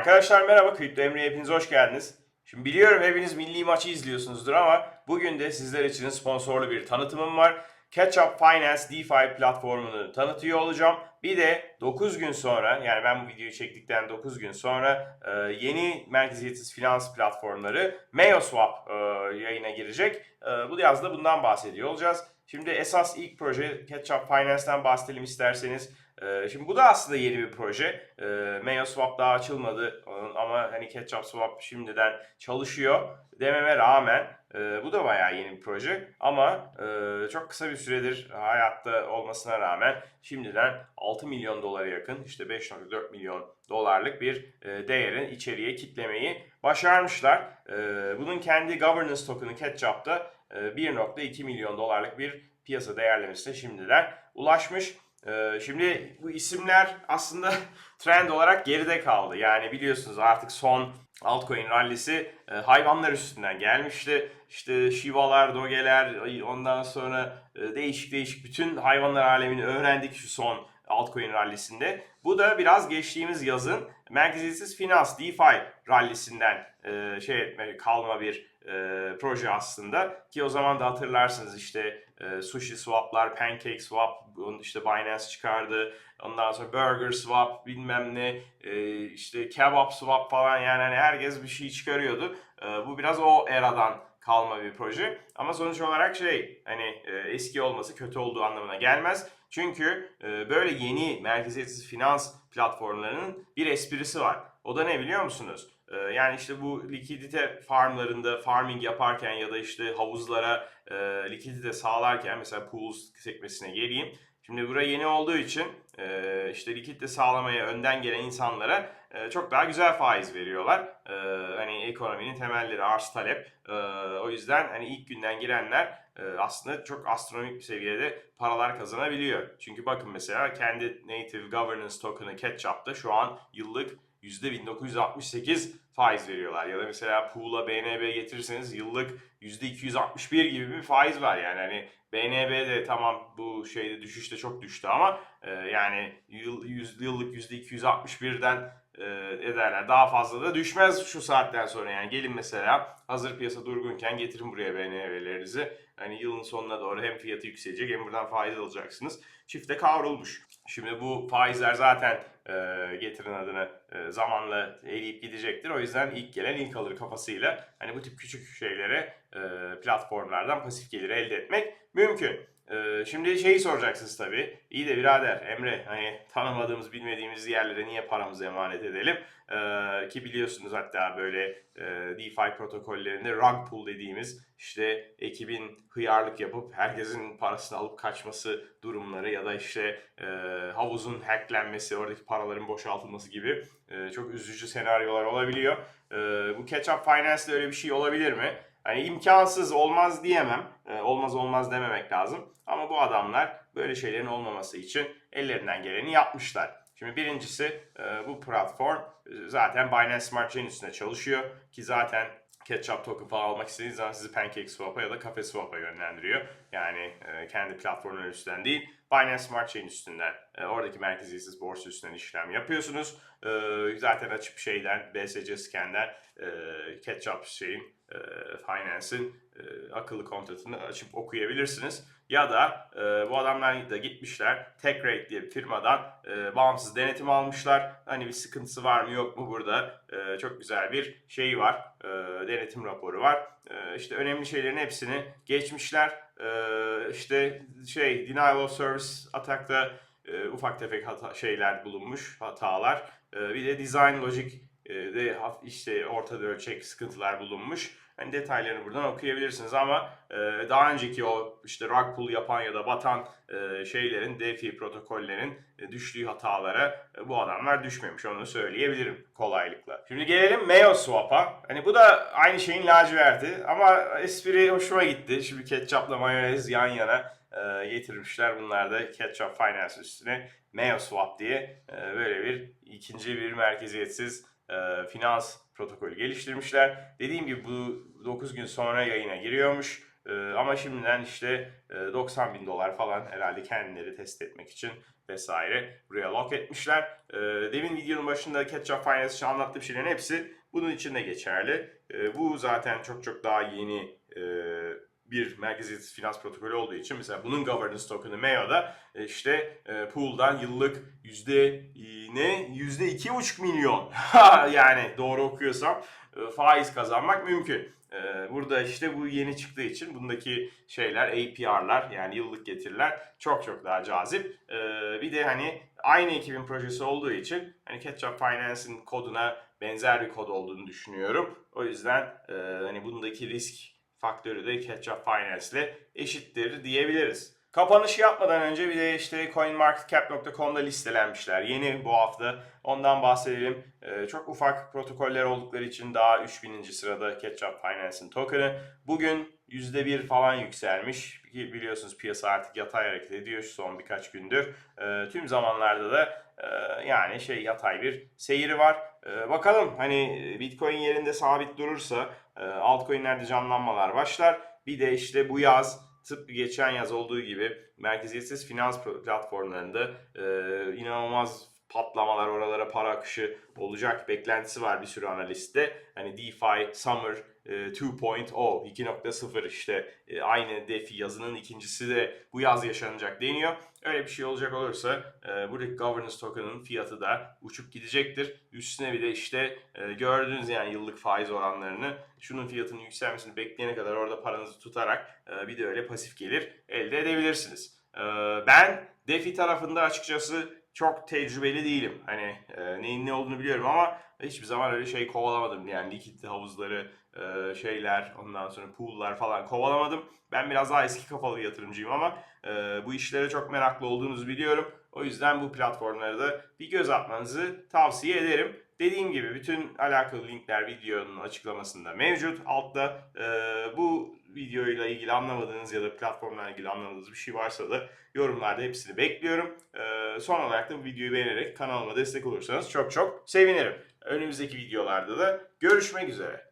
Arkadaşlar merhaba, Kripto Emre'ye hepiniz hoş geldiniz. Şimdi biliyorum hepiniz milli maçı izliyorsunuzdur ama bugün de sizler için sponsorlu bir tanıtımım var. Catch Up Finance DeFi platformunu tanıtıyor olacağım. Bir de 9 gün sonra yani ben bu videoyu çektikten 9 gün sonra e, yeni merkeziyetsiz finans platformları MeoSwap e, yayına girecek. E, bu yazda bundan bahsediyor olacağız. Şimdi esas ilk proje Catch Up Finance'ten bahsedelim isterseniz. Ee, Şimdi bu da aslında yeni bir proje. Ee, Mail Swap daha açılmadı ama hani Ketchup Swap şimdiden çalışıyor dememe rağmen e, bu da bayağı yeni bir proje. Ama e, çok kısa bir süredir hayatta olmasına rağmen şimdiden 6 milyon dolara yakın işte 5.4 milyon dolarlık bir e, değerin içeriye kitlemeyi başarmışlar. E, bunun kendi governance token'ı Ketchup'ta e, 1.2 milyon dolarlık bir piyasa değerlemesine şimdiden ulaşmış. Ee, şimdi bu isimler aslında trend olarak geride kaldı. Yani biliyorsunuz artık son altcoin rallisi e, hayvanlar üstünden gelmişti. İşte Shiva'lar, Doge'ler, ondan sonra e, değişik değişik bütün hayvanlar alemini öğrendik şu son altcoin rallisinde. Bu da biraz geçtiğimiz yazın merkeziyetsiz finans DeFi rallisinden e, şey kalma bir e, proje aslında. Ki o zaman da hatırlarsınız işte e, sushi swaplar, pancake swap, işte Binance çıkardı. Ondan sonra burger swap bilmem ne e, işte kebap swap falan yani hani herkes bir şey çıkarıyordu. E, bu biraz o eradan kalma bir proje. Ama sonuç olarak şey hani e, eski olması kötü olduğu anlamına gelmez. Çünkü e, böyle yeni merkeziyetsiz finans platformlarının bir esprisi var. O da ne biliyor musunuz? E, yani işte bu likidite farmlarında farming yaparken ya da işte havuzlara e, likidite sağlarken mesela pools sekmesine geleyim. Şimdi buraya yeni olduğu için e, işte likidite sağlamaya önden gelen insanlara e, çok daha güzel faiz veriyorlar. E, hani ekonominin temelleri arz talep. E, o yüzden hani ilk günden girenler e, aslında çok astronomik bir seviyede paralar kazanabiliyor. Çünkü bakın mesela kendi native governance token'ı Ketchup'ta şu an yıllık %1968 faiz veriyorlar. Ya da mesela Pool'a BNB getirirseniz yıllık %261 gibi bir faiz var. Yani hani BNB de tamam bu şeyde düşüşte çok düştü ama e, yani yıl, yüz, yıllık %261'den e, ederler. Daha fazla da düşmez şu saatten sonra. Yani gelin mesela hazır piyasa durgunken getirin buraya BNB'lerinizi. Hani yılın sonuna doğru hem fiyatı yükselecek hem buradan faiz alacaksınız. Çifte kavrulmuş. Şimdi bu faizler zaten e, getirin adını e, zamanla eriyip gidecektir. O yüzden ilk gelen ilk alır kafasıyla hani bu tip küçük şeylere e, platformlardan pasif gelir elde etmek mümkün. E, şimdi şeyi soracaksınız tabii. İyi de birader Emre hani tanımadığımız bilmediğimiz yerlere niye paramızı emanet edelim? E, ki biliyorsunuz hatta böyle e, DeFi protokollerinde rug pull dediğimiz işte ekibin hıyarlık yapıp herkesin parasını alıp kaçması durumları ya da işte e, havuzun hacklenmesi, oradaki paraların boşaltılması gibi e, çok üzücü senaryolar olabiliyor. E, bu Catch-up Finance'de öyle bir şey olabilir mi? Hani imkansız olmaz diyemem. E, olmaz olmaz dememek lazım. Ama bu adamlar böyle şeylerin olmaması için ellerinden geleni yapmışlar. Şimdi birincisi e, bu platform e, zaten Binance Smart Chain üstünde çalışıyor ki zaten Ketchup token falan almak istediğiniz zaman sizi PancakeSwap'a ya da CafeSwap'a yönlendiriyor. Yani e, kendi platformları üstünden değil, Binance Smart Chain üstünden, oradaki merkeziyetsiz borsa üstünden işlem yapıyorsunuz. Zaten açıp şeyden, BSC Scan'den Ketchup şeyin, Finance'in e, akıllı kontratını açıp okuyabilirsiniz. Ya da e, bu adamlar da gitmişler TechRate diye bir firmadan e, bağımsız denetim almışlar. Hani bir sıkıntısı var mı yok mu burada e, çok güzel bir şey var. E, denetim raporu var. E, işte önemli şeylerin hepsini geçmişler. E, işte şey denial of service atakta e, ufak tefek hata, şeyler bulunmuş hatalar. E, bir de design logic e, de haf- işte ortada ölçek sıkıntılar bulunmuş. Hani detaylarını buradan okuyabilirsiniz ama e, daha önceki o işte rug pull yapan ya da batan e, şeylerin DeFi protokollerin e, düştüğü hatalara e, bu adamlar düşmemiş onu söyleyebilirim kolaylıkla. Şimdi gelelim MeoSwap'a. Hani bu da aynı şeyin laciverti ama espri hoşuma gitti. Şimdi ketçapla mayonez yan yana e, getirmişler. Bunlar da Ketchup Finance üstüne MeoSwap diye e, böyle bir ikinci bir merkeziyetsiz e, finans protokolü geliştirmişler. Dediğim gibi bu 9 gün sonra yayına giriyormuş. E, ama şimdiden işte e, 90 bin dolar falan herhalde kendileri test etmek için vesaire buraya lock etmişler. E, demin videonun başında Ketchup Finance için anlattığım şeylerin hepsi bunun için de geçerli. E, bu zaten çok çok daha yeni bir merkezi finans protokolü olduğu için mesela bunun governance token'ı MEO'da e, işte e, pool'dan yıllık yüzde ne yüzde iki buçuk milyon yani doğru okuyorsam e, faiz kazanmak mümkün. Burada işte bu yeni çıktığı için bundaki şeyler APR'lar yani yıllık getiriler çok çok daha cazip. Bir de hani aynı ekibin projesi olduğu için hani Ketchup Finance'in koduna benzer bir kod olduğunu düşünüyorum. O yüzden hani bundaki risk faktörü de Ketchup Finance ile eşittir diyebiliriz. Kapanış yapmadan önce bir de işte CoinMarketCap.com'da listelenmişler. Yeni bu hafta ondan bahsedelim. Ee, çok ufak protokoller oldukları için daha 3000. sırada Ketchup Finance'in token'ı. Bugün %1 falan yükselmiş. Biliyorsunuz piyasa artık yatay hareket ediyor son birkaç gündür. Ee, tüm zamanlarda da e, yani şey yatay bir seyri var. Ee, bakalım hani Bitcoin yerinde sabit durursa altcoin'lerde canlanmalar başlar. Bir de işte bu yaz tıpkı geçen yaz olduğu gibi merkeziyetsiz finans platformlarında e, inanılmaz patlamalar, oralara para akışı olacak beklentisi var bir sürü analistte. Hani DeFi Summer e, 2.0, 2.0 işte e, aynı DeFi yazının ikincisi de bu yaz yaşanacak deniyor. Öyle bir şey olacak olursa e, buradaki governance token'ın fiyatı da uçup gidecektir. Üstüne bir de işte gördüğünüz yani yıllık faiz oranlarını şunun fiyatının yükselmesini bekleyene kadar orada paranızı tutarak bir de öyle pasif gelir elde edebilirsiniz. Ben DeFi tarafında açıkçası çok tecrübeli değilim. Hani e, neyin ne olduğunu biliyorum ama hiçbir zaman öyle şey kovalamadım. Yani likit havuzları, e, şeyler, ondan sonra pool'lar falan kovalamadım. Ben biraz daha eski kafalı yatırımcıyım ama e, bu işlere çok meraklı olduğunuzu biliyorum. O yüzden bu platformlara da bir göz atmanızı tavsiye ederim. Dediğim gibi bütün alakalı linkler videonun açıklamasında mevcut. Altta e, bu videoyla ilgili anlamadığınız ya da platformla ilgili anlamadığınız bir şey varsa da yorumlarda hepsini bekliyorum. E, son olarak da bu videoyu beğenerek kanalıma destek olursanız çok çok sevinirim. Önümüzdeki videolarda da görüşmek üzere.